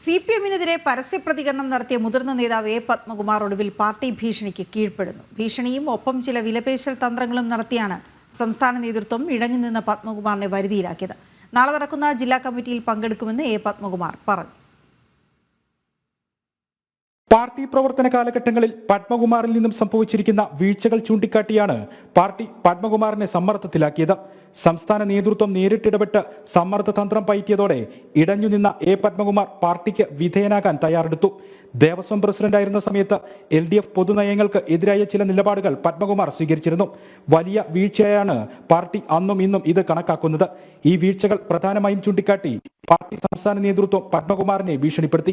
C P എമ്മിനെതിരെ പരസ്യപ്രതികരണം നടത്തിയ മുതിർന്ന നേതാവ് എ പത്മകുമാർ ഒടുവിൽ പാർട്ടി ഭീഷണിക്ക് കീഴ്പ്പെടുന്നു. ഭീഷണിയും ഒപ്പം ചില വിലപേശൽ തന്ത്രങ്ങളും നടത്തിയാണ് സംസ്ഥാന നേതൃത്വം ഇഴഞ്ഞു നിന്ന പത്മകുമാറിനെ വരുതിയിലാക്കിയത്. നാളെ നടക്കുന്ന ജില്ലാ കമ്മിറ്റിയിൽ പങ്കെടുക്കുമെന്ന് എ പത്മകുമാർ പറഞ്ഞു. പാർട്ടി പ്രവർത്തന കാലഘട്ടങ്ങളിൽ പത്മകുമാറിൽ നിന്നും സംഭവിച്ചിരിക്കുന്ന വീഴ്ചകൾ ചൂണ്ടിക്കാട്ടിയാണ് പാർട്ടി പത്മകുമാറിനെ സമ്മർദ്ദത്തിലാക്കിയത്. സംസ്ഥാന നേതൃത്വം നേരിട്ടിടപെട്ട് സമ്മർദ്ദ തന്ത്രം പയറ്റിയതോടെ ഇടഞ്ഞുനിന്ന എ പത്മകുമാർ പാർട്ടിക്ക് വിധേയനാകാൻ തയ്യാറെടുത്തു. ദേവസ്വം പ്രസിഡന്റായിരുന്ന സമയത്ത് എൽ ഡി എഫ് പൊതുനയങ്ങൾക്ക് എതിരായ ചില നിലപാടുകൾ പത്മകുമാർ സ്വീകരിച്ചിരുന്നു. വലിയ വീഴ്ചയാണ് പാർട്ടി അന്നും ഇന്നും ഇത് കണക്കാക്കുന്നത്. ഈ വീഴ്ചകൾ പ്രധാനമായും ചൂണ്ടിക്കാട്ടി പാർട്ടി സംസ്ഥാന നേതൃത്വം പത്മകുമാറിനെ ഭീഷണിപ്പെടുത്തി.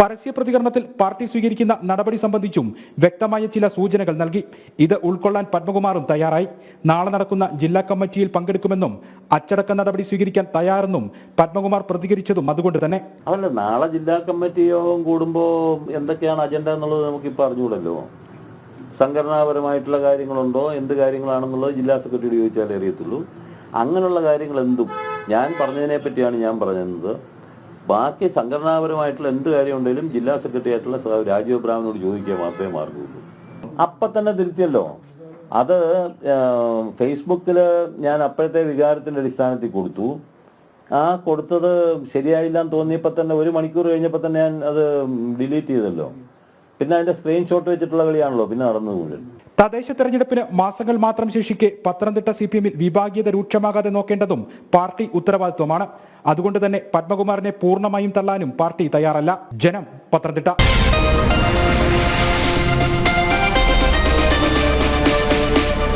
പരസ്യ പ്രതികരണത്തിൽ പാർട്ടി സ്വീകരിക്കുന്ന നടപടി സംബന്ധിച്ചും വ്യക്തമായ ചില സൂചനകൾ നൽകി. ഇത് ഉൾക്കൊള്ളാൻ പത്മകുമാറും തയ്യാറായി. നാളെ നടക്കുന്ന ജില്ലാ കമ്മിറ്റിയിൽ പങ്കെടുക്കുമെന്നും അച്ചടക്ക നടപടി സ്വീകരിക്കാൻ തയ്യാറെന്നും പത്മകുമാർ പ്രതികരിച്ചതും അതുകൊണ്ട് തന്നെ. അതല്ല നാളെ ജില്ലാ കമ്മിറ്റി യോഗം കൂടുമ്പോൾ എന്തൊക്കെയാണ് അജണ്ട എന്നുള്ളത് നമുക്ക് നമുക്കിപ്പോൾ അറിഞ്ഞൂടല്ലോ സംഘടനാപരമായിട്ടുള്ള കാര്യങ്ങളുണ്ടോ? എന്ത് കാര്യങ്ങളാണെന്നുള്ളത് ജില്ലാ സെക്രട്ടറിയോട് ചോദിച്ചാലേ അറിയത്തുള്ളൂ. അങ്ങനെയുള്ള കാര്യങ്ങൾ എന്തും. ഞാൻ പറഞ്ഞതിനെ പറ്റിയാണ് ഞാൻ പറഞ്ഞത്. ബാക്കി സംഘടനാപരമായിട്ടുള്ള എന്ത് കാര്യം ഉണ്ടെങ്കിലും ജില്ലാ സെക്രട്ടറി ആയിട്ടുള്ള രാജീവ് ബ്രാഹ്മിനോട് ചോദിക്കുക മാത്രമേ മാർഗമുള്ളൂ അപ്പൊ തന്നെ തിരുത്തിയല്ലോ. അത് ഫേസ്ബുക്കിൽ ഞാൻ അപ്പോഴത്തെ വികാരത്തിന്റെ അടിസ്ഥാനത്തിൽ കൊടുത്തു. ആ കൊടുത്തത് ശരിയായില്ല എന്ന് തോന്നിയപ്പോൾ തന്നെ ഒരു മണിക്കൂർ കഴിഞ്ഞപ്പോൾ തന്നെ ഞാൻ അത് ഡിലീറ്റ് ചെയ്തല്ലോ. പിന്നെ അതിന്റെ സ്ക്രീൻഷോട്ട് വെച്ചിട്ടുള്ള കളിയാണല്ലോ പിന്നെ നടന്നു മുഴുവൻ. തദ്ദേശ തെരഞ്ഞെടുപ്പിന് മാസങ്ങൾ മാത്രം ശേഷിക്കെ പത്തനംതിട്ട സി പി എമ്മിൽ വിഭാഗീയത രൂക്ഷമാകാതെ നോക്കേണ്ടതും പാർട്ടി ഉത്തരവാദിത്വമാണ്. അതുകൊണ്ട് തന്നെ പത്മകുമാറിനെ പൂർണമായും തള്ളാനും പാർട്ടി തയ്യാറല്ല. ജനം പത്തനംതിട്ട.